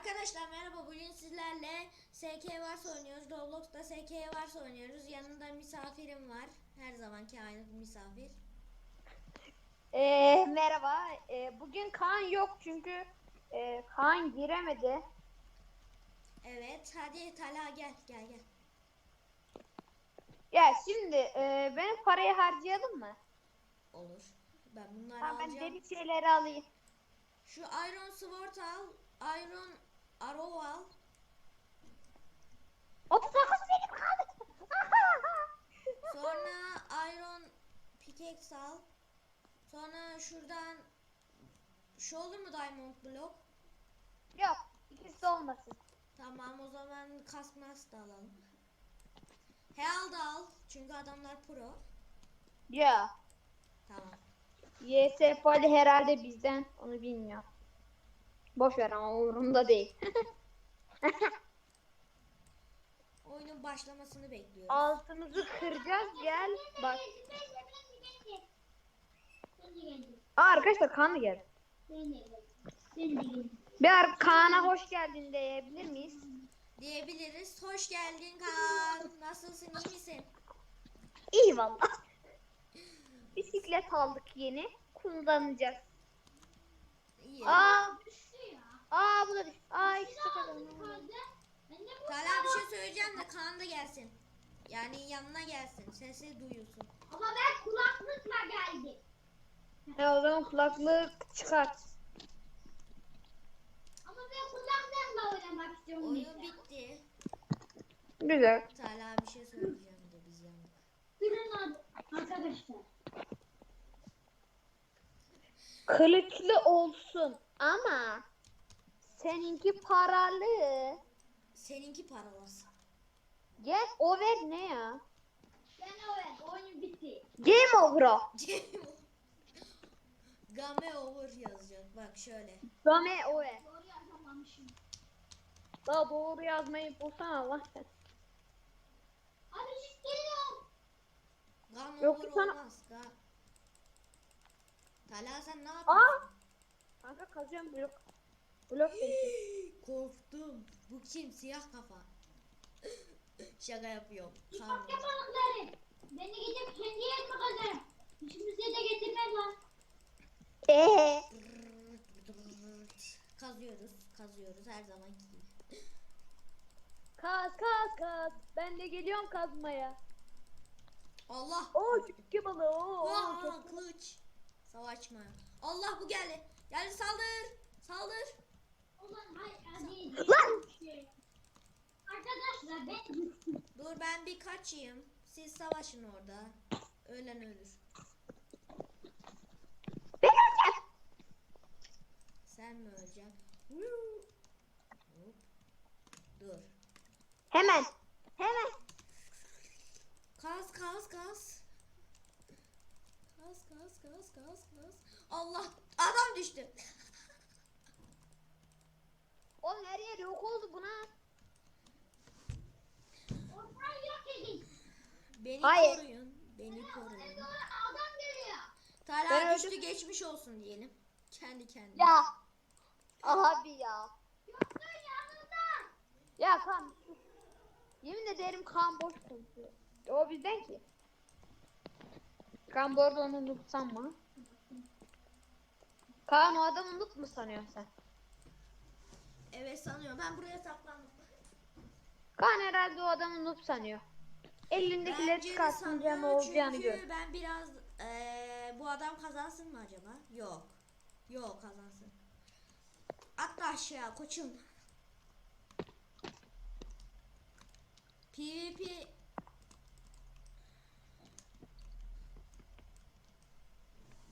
Arkadaşlar merhaba bugün sizlerle SK varsa oynuyoruz. Roblox'ta SK varsa oynuyoruz. Yanında misafirim var. Her zamanki aynı misafir. Ee, merhaba. Ee, bugün Kaan yok çünkü e, Kaan giremedi. Evet hadi Talha gel gel gel. Ya şimdi e, benim parayı harcayalım mı? Olur. Ben bunları Tamam ben alacağım. deli şeyleri alayım. Şu Iron Sword al. Iron Arrow al. 39 benim kaldı. Sonra Iron Pickaxe al. Sonra şuradan şu olur mu Diamond Block? yok ikisi de olmasın. Tamam o zaman Kaskmas da alalım. Heal da al. Çünkü adamlar pro. Ya. Tamam. YS Pali herhalde bizden onu bilmiyor. Boş ver ama umurumda değil. Oyunun başlamasını bekliyoruz. Altımızı kıracağız gel bak. Aa, arkadaşlar Kaan da geldi. Bir Kaan'a hoş geldin diyebilir miyiz? Diyebiliriz. Hoş geldin Kaan. Nasılsın? iyi misin? İyi valla. Bisiklet aldık yeni. Kullanacağız. İyi. Aa, aa bu da düş. Aa ikisi kadar. Talha bir şey söyleyeceğim de Kaan da gelsin. Yani yanına gelsin. Sesi duyulsun. Ama ben kulaklıkla geldim. Ya o zaman kulaklık çıkart. Ama ben kulaklıkla oynamak istiyorum. Oyun bitti. Güzel. Talha bir şey söyleyeceğim de biz yandık. Durun arkadaşlar. Kılıçlı olsun ama seninki paralı. Seninki paralasın. Gel over ne ya? Ben evet oyun bitti. Game over. Game over yazacak. Bak şöyle. Game over. Doğru yazamamışım. Daha doğru yazmayı bulsana Allah sen. Abi siz geliyorum. Game Yok, over sana- olmaz. Ga Talha sen ne Aa! yapıyorsun? Kanka kazacağım blok. Blok. Korktum. Bu kim? Siyah kafa. Şaka yapıyorum. Tamam. balıkları. Ben de gidip kendi yerime kazarım. Hiçbirisi de getirmez lan. Eee. Kazıyoruz, kazıyoruz her zaman gibi. Kaz kaz kaz. Ben de geliyorum kazmaya. Allah! Oo çükü balığı. Oo, çok- kılıç. Savaşma. Allah bu geldi. Geldi saldır. Saldır. Lan! Arkadaşlar ben. Dur ben bir kaçayım. Siz savaşın orada. Ölen ölür. Ben öleceğim. Sen mi öleceksin? Hop. Dur. Hemen. Hemen. Kaz kaz kaz. Kaz kaz kaz kaz kaz. Allah adam düştü. Oğlum her yer yok oldu buna. Ortayı yok edin. Beni Hayır. koruyun. Beni koruyun. Sonra adam geliyor. Talha Ben düştü öldüm. geçmiş olsun diyelim. Kendi kendine. Ya. Abi ya. Yoksa yanında. Ya kan. Yemin ederim kan boş konuşuyor. O bizden ki. Kan bu arada onu noob sanma. Kaan o adamı noob mu sanıyorsun sen? Evet sanıyorum. Ben buraya saklandım. Kaan herhalde o adamı noob sanıyor. Elindekileri çıkartınca ne olacağını çünkü gör. ben biraz eee, bu adam kazansın mı acaba? Yok. Yok kazansın. Atla aşağı koçum. PvP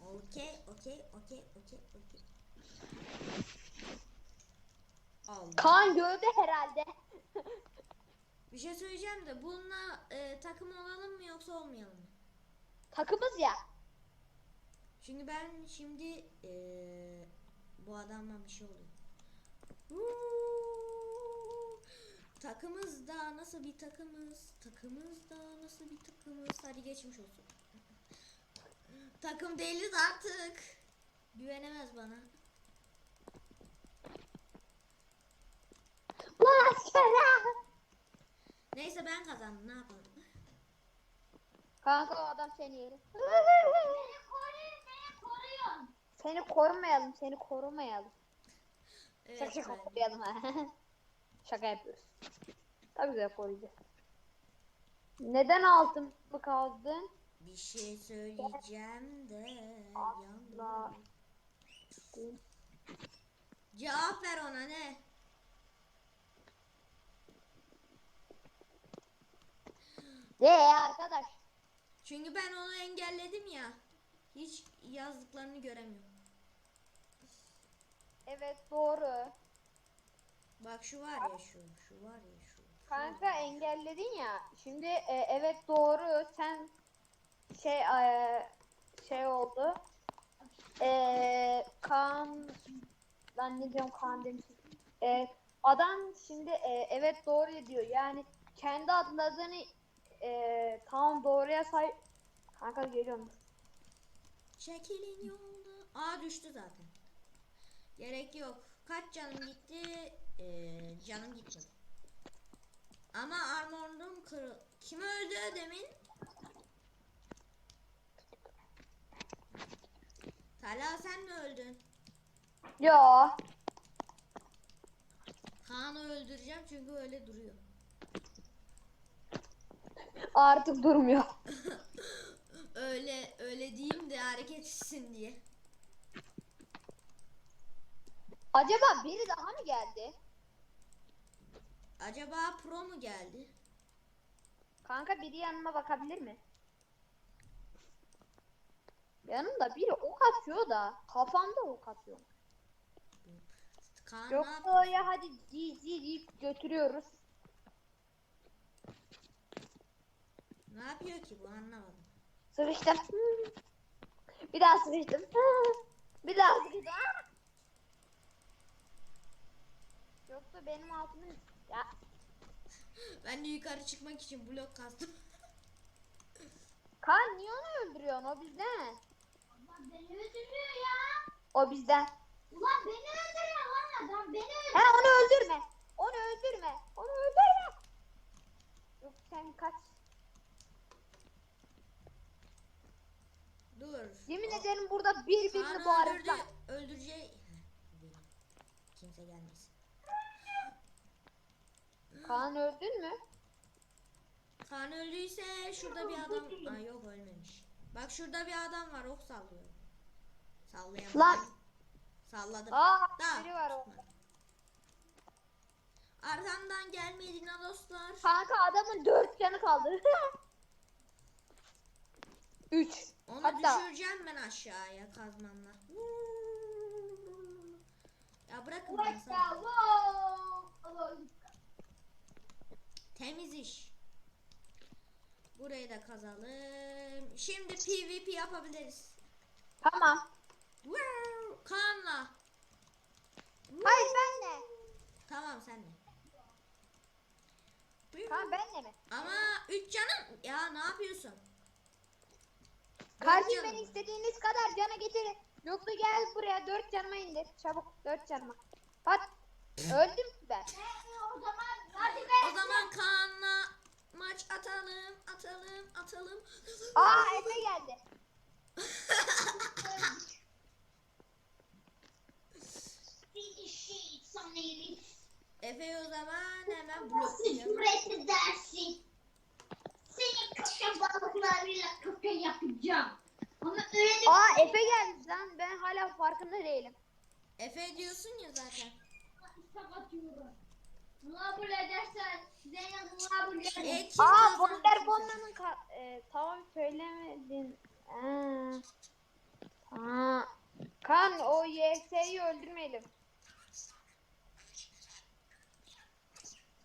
Okey, okey, okey, okey, okey. Allah. Kaan gördü herhalde. Bir şey söyleyeceğim de bununla e, takım olalım mı yoksa olmayalım mı? Takımız ya. Çünkü ben şimdi e, bu adamla bir şey oluyor. Takımız da nasıl bir takımız? Takımız da nasıl bir takımız? Hadi geçmiş olsun. Takım değiliz artık. Güvenemez bana. Neyse ben kazandım ne yapalım. Kanka o adam seni yeri. Seni korumayalım, seni korumayalım. Evet, şaka şaka koruyalım ha. şaka yapıyoruz. Tabii ki de koruyacağız. Neden altın mı kazdın? Bir şey söyleyeceğim de yandım. Cevap ver ona ne? Ye arkadaş. Çünkü ben onu engelledim ya. Hiç yazdıklarını göremiyorum. Evet doğru. Bak şu var ya şu, şu var ya şu. şu Kanka var ya. engelledin ya. Şimdi e, evet doğru. Sen şey e, şey oldu. E, Kaan ben ne diyorum Kaan demişim. E, adam şimdi e, evet doğru diyor. Yani kendi adlarını e, tam doğruya say. Kanka geliyorum. Çekilin yolda. Aa düştü zaten. Gerek yok. Kaç canım gitti? Ee, canım gitmedi. Ama armorum kırıl. Kim öldü demin? Talha sen mi öldün? Yo. Kaan'ı öldüreceğim çünkü öyle duruyor. Artık durmuyor. öyle öyle diyeyim de hareket etsin diye. Acaba biri daha mı geldi? Acaba pro mu geldi? Kanka biri yanıma bakabilir mi? Yanımda biri ok atıyor da kafamda ok atıyor. Kaan ne ya hadi GG deyip götürüyoruz. Ne yapıyor ki bu anlamadım. Sıkıştım. Hmm. Bir daha sıkıştım. Hmm. Bir daha sıkıştım. Ah! Yoksa benim altımı ya Ben de yukarı çıkmak için blok kastım. Kaan niye onu öldürüyorsun? O bizden. Ulan beni öldürüyor ya. O bizden. Ulan beni öldürüyor lan adam beni öldürüyor. He onu öldürme. Onu öldürme. Onu öldürme. Yok sen kaç. Dur. Yemin O- ederim burada birbirini boğarızlar. Öldüreceği... Kimse gelmesin. Kaan öldün mü? Kaan öldüyse şurada bir adam... Ay yok ölmemiş. Bak şurada bir adam var ok sallıyor. Sallayamadım. Lan. Salladım. Aa Da. biri var orada. Arkamdan gelmeyin dostlar. Kanka adamın dört canı kaldı. Üç. Onu Hatta- düşüreceğim ben aşağıya kazmamla. Ya bırakın ben sana. Temiz iş. Burayı da kazalım. Şimdi PvP yapabiliriz. Tamam. Kaan'la. Hayır ben de. Tamam sen de. Kaan ben de mi? Ama 3 canım. Ya ne yapıyorsun? Kardeşim beni istediğiniz kadar cana getirin. Yoksa gel buraya dört canıma indir. Çabuk dört canıma. Hadi. Öldüm ben. O zaman hadi be. O zaman Kaan'la maç atalım, atalım, atalım. Aa Efe geldi. Bir şey sanırım. Efe o zaman hemen Nasıl bloklayalım. cüret edersin? Yapacağım. Ama Aa Efe geldi lan. Ben hala farkında değilim. Efe diyorsun ya zaten. istek atıyorum. Kabul edersen seni kabul ederim. Aa Bonna'nın ka- e, tamam söylemedin. Aa. Aa. Kan o YS'yi öldürmeyelim.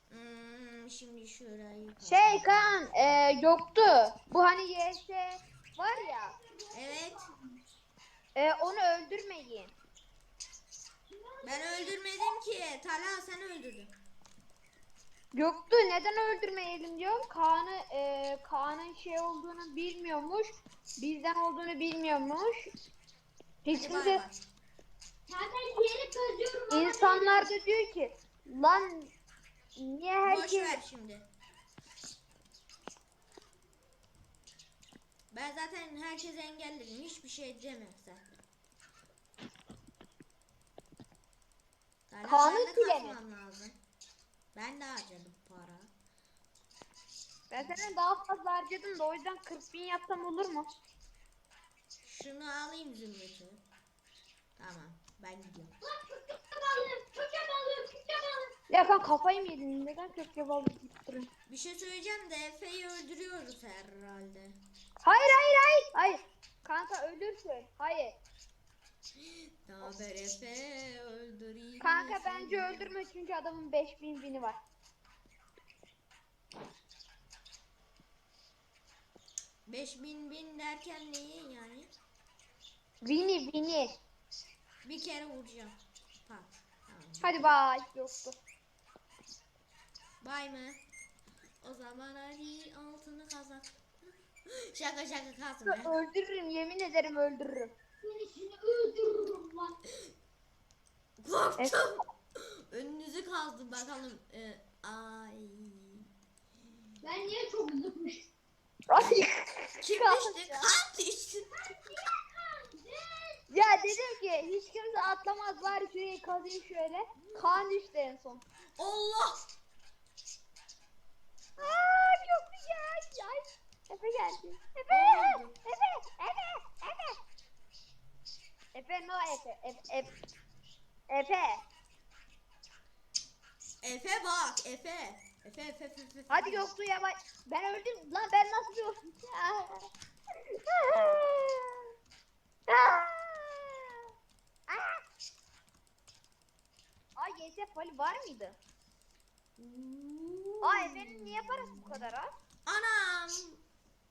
Hmm, şimdi şurayı Şey Kan e, yoktu. Bu hani YS var ya. Evet. E, onu öldürmeyin. Ben öldürmedim ki. Talha sen öldürdün. Yoktu. Neden öldürmeyelim diyorum. Kaan'ı e, Kaan'ın şey olduğunu bilmiyormuş. Bizden olduğunu bilmiyormuş. Hiç Hadi bay kimse bay. Zaten yeri çözüyorum ama insanlar da diyor ki lan niye Boş herkes ver şimdi. Ben zaten herkese engelledim. Hiçbir şey de bile mi? kasmam lazım. Ben de harcadım para. Ben senden daha fazla harcadım da o yüzden 40 bin yapsam olur mu? Şunu alayım zümrütü. Tamam. Ben gidiyorum. Ya ben kafayı mı yedim? Neden balığı deyip duruyorsun? Bir şey söyleyeceğim de Efe'yi öldürüyoruz herhalde. Hayır hayır hayır. Hayır. Kanka ölürsün. Hayır. Ne haber Efe? Öldüreyim. Kanka bence öldürme çünkü adamın 5000 bini var. Beş bin bin derken neyi yani? Vini vini. Bir kere vuracağım. Pat. Tamam. Hadi bay. Yoktu. Bay mı? O zaman hadi altını kazak. Şaka şaka kazma. Öldürürüm yemin ederim öldürürüm. Seni seni öldürürüm lan. Korktum. Önünüzü kazdım bakalım. Ee, ay. Ben niye çok zıpmıştım? Ay. Kalk düştü? ya. Kan düştü. Ya dedim ki hiç kimse atlamaz bari şurayı kazayım şöyle. Kan düştü en son. Allah. Aa çok güzel. Ay. Efe geldi. Efe. oldu? Efe. Efe. Efe. Efe no Efe. Efe. Efe. Efe. Efe bak Efe. Efe Efe Efe. Efe. Hadi yoktu ya bak. Ben öldüm. Lan ben nasıl yoktum? Ay YS poli var mıydı? Ay Efe'nin niye parası bu kadar az? Anam.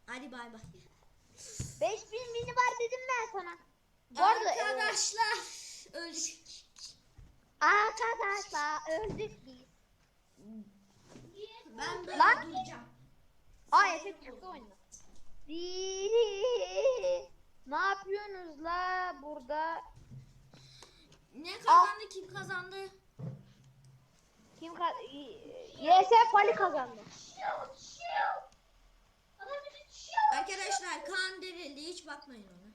Hadi bay bay. 5000 mini var dedim ben sana. Bu arada e, Arkadaşlar öldük. arkadaşlar öldük biz. Ben böyle Lan. duracağım. Ay Efe çıktı oyundan. Diri. Ne yapıyorsunuz la burada? Ne kazandı kim kazandı? Kim ka YS Pali kazandı. Arkadaşlar kan derildi hiç bakmayın ona.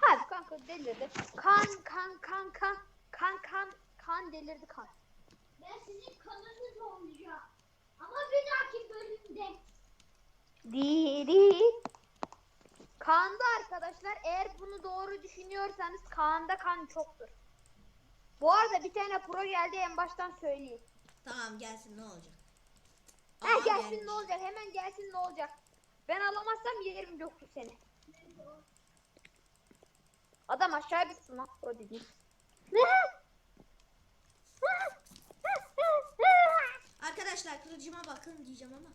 Hadi kanka delirdi. Kan kan kan kan kan kan kan delirdi kan. Ben sizin kanınız olacağım. Ama bir dahaki bölümde. Diri. Kaan'da arkadaşlar eğer bunu doğru düşünüyorsanız Kaan'da kan çoktur. Bu arada bir tane pro geldi en baştan söyleyeyim. Tamam gelsin ne olacak? Ha gelsin gelmiş. ne olacak hemen gelsin ne olacak. Ben alamazsam yerim yoktu seni. Adam aşağı bitsin lan pro dedi. Arkadaşlar kılıcıma bakın diyeceğim ama.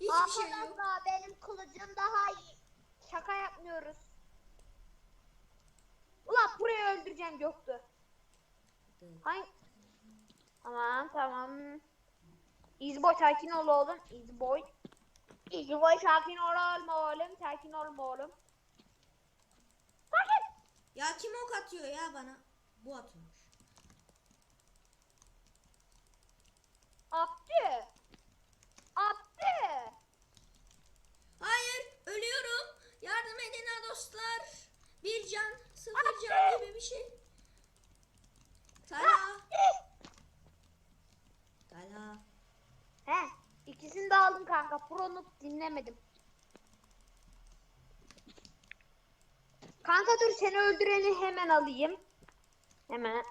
Hiçbir şey yok. Arkadaşlar benim kılıcım daha iyi. Şaka yapmıyoruz. Ulan burayı öldüreceğim yoktu. Hangi? Tamam tamam. İzboy sakin ol oğlum. İzboy. İzboy sakin ol oğlum oğlum. Sakin ol oğlum. Ya kim ok atıyor ya bana? Bu atıyormuş. Attı. Attı. Hayır ölüyorum. Yardım edin ha dostlar. Bir can, sıfır can gibi bir şey. Talha. Talha. He. İkisini de aldım kanka. Pro'nu dinlemedim. Kanka dur seni öldüreni hemen alayım. Hemen.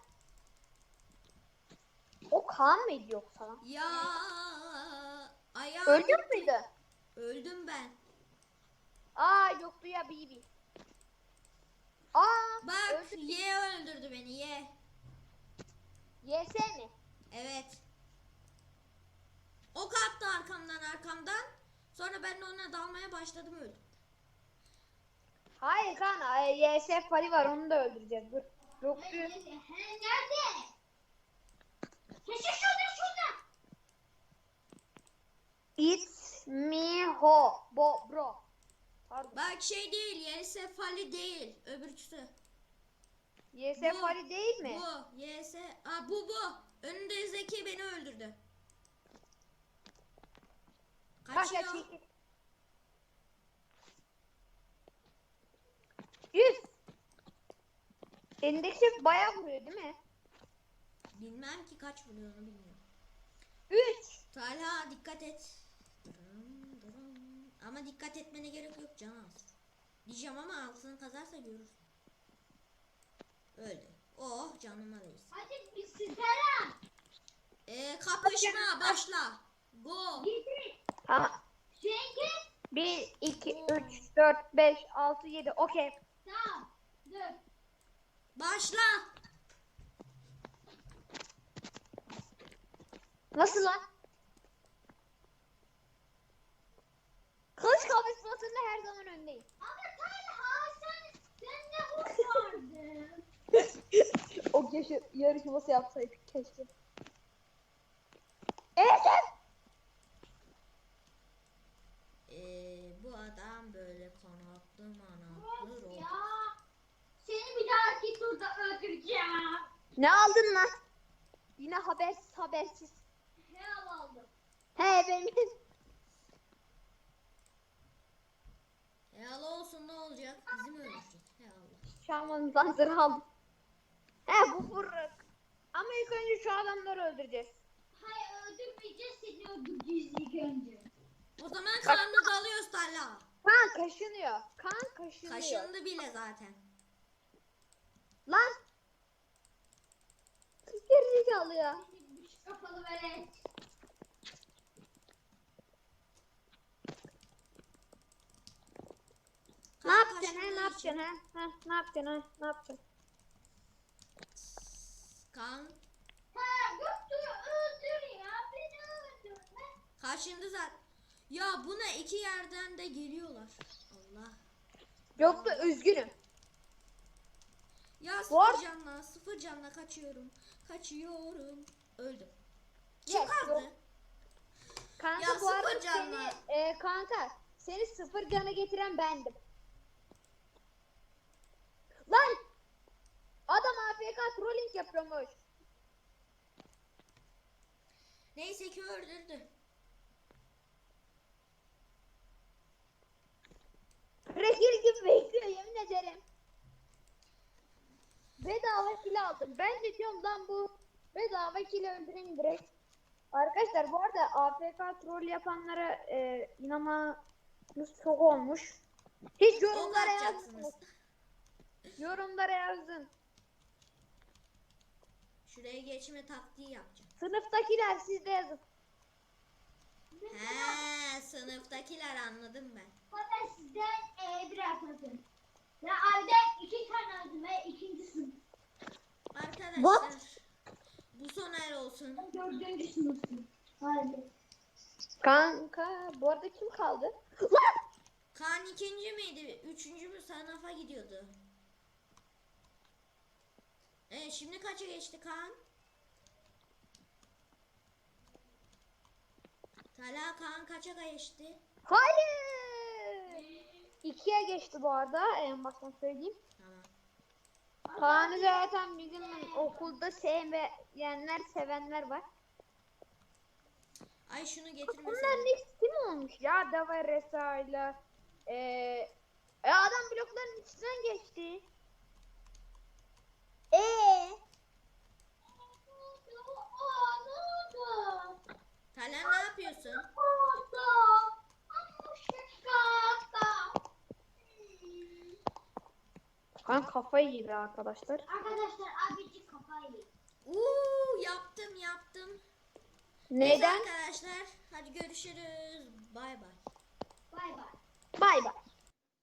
O kan mıydı yoksa? Ya ayağım. Öldün müydü? Öldüm ben. Aa yoktu ya Bibi. Aa Bak öldü. ye öldürdü beni ye. YS mi? Evet. Ok attı arkamdan arkamdan. Sonra ben de ona dalmaya başladım öldüm. Hayır kan ay, YS pali var onu da öldüreceğiz dur. Yoktu. He, nerede? Şurada şurada. It's me ho bo bro. Pardon. Bak şey değil YS Fali değil öbürküsü. YS Bu- pali değil mi? Bu YS. Aa bu bu. Önünde Zeki beni öldürdü. Kaçıyor. çekil. Elindeki şey bayağı vuruyor değil mi? Bilmem ki kaç vuruyor onu bilmiyorum. 3. Talha dikkat et. Ama dikkat etmene gerek yok can az. Diyeceğim ama altını kazarsa görürsün. Öyle. Oh canıma değsin. Hadi bir sigara. Ee, kapışma başla. Go. Tamam. Çünkü 1, 2, 3, 4, 5, 6, 7. Okey. Tamam. Dur. Başla. Nasıl lan? Kılıç kapışmasında her zaman öndeyim. Ama Talha sen sende hız vardı. o yaşı, yarışması yapsaydık keşke. Evet. evet. Ee, bu adam böyle kanatlı manatlı Of ro- ya. Seni bir dahaki turda öldüreceğim. Ne aldın lan? Yine habersiz habersiz. Helal aldım. He benim. Allah olsun ne olacak? Bizi mi öldürecek? He Allah. Zanzırı aldım. He bu vurur. Ama ilk önce şu adamları öldüreceğiz. Hayır öldürmeyeceğiz seni öldüreceğiz ilk önce. O zaman kanını dalıyoruz Talha. Kan kaşınıyor. Kan kaşınıyor. Kaşındı bile zaten. Lan. Gerizekalı ya. Kafalı velet. Ne yapacaksın he? Ne yapacaksın he? Heh, ne yapacaksın he? Ne yapacaksın? Kan Ha Göktuğ'u öldür ya beni öldürme. kaşındı zaten. Ya buna iki yerden de geliyorlar. Allah. Yok da üzgünüm. Ya sıfır canla, sıfır canla kaçıyorum. Kaçıyorum. Öldüm. Kim Yes, kaldı? yok. Kanka Ya bu arada sıfır canlı. seni e, kanka seni sıfır cana getiren bendim. Lan! Adam AFK trolling yapıyormuş. Neyse ki öldürdü. Rekil gibi bekliyor yemin ederim. Bedava kill aldım. Ben de diyorum lan bu bedava kill öldüreyim direkt. Arkadaşlar bu arada AFK troll yapanlara e, inanmanız çok olmuş. Hiç yorumlara yazın. Yorumlara yazın. Şuraya geçme taktiği yapacağım. Sınıftakiler siz de yazın. He, sınıftakiler anladım ben. Hatta sizden e, bir atladım. Ya evden iki tane aldım ve ikinci sınıf. Arkadaşlar What? bu son el olsun. Dördüncü sınıfım. Hadi. Kanka bu arada kim kaldı? Lan! Kaan ikinci miydi? Üçüncü mü sınıfa gidiyordu. E şimdi kaça geçti Kaan? Talha Kaan kaça geçti? Hayır. İkiye geçti bu arada en baştan söyleyeyim. Kaan'ı zaten bizim okulda sevmeyenler sevenler var. Ay şunu getirmesene. Bunların hepsi kim olmuş ya Dava Resa'yla. Ee, e adam blokların içinden geçti. Ee? Talha ne yapıyorsun? Ne oldu? Ama şaka. Hmm. Kan kafayı yedi arkadaşlar. Arkadaşlar abici kafayı. Uuu yaptım yaptım. Neden? Neyse arkadaşlar hadi görüşürüz. Bay bay. Bay bay. Bay bay.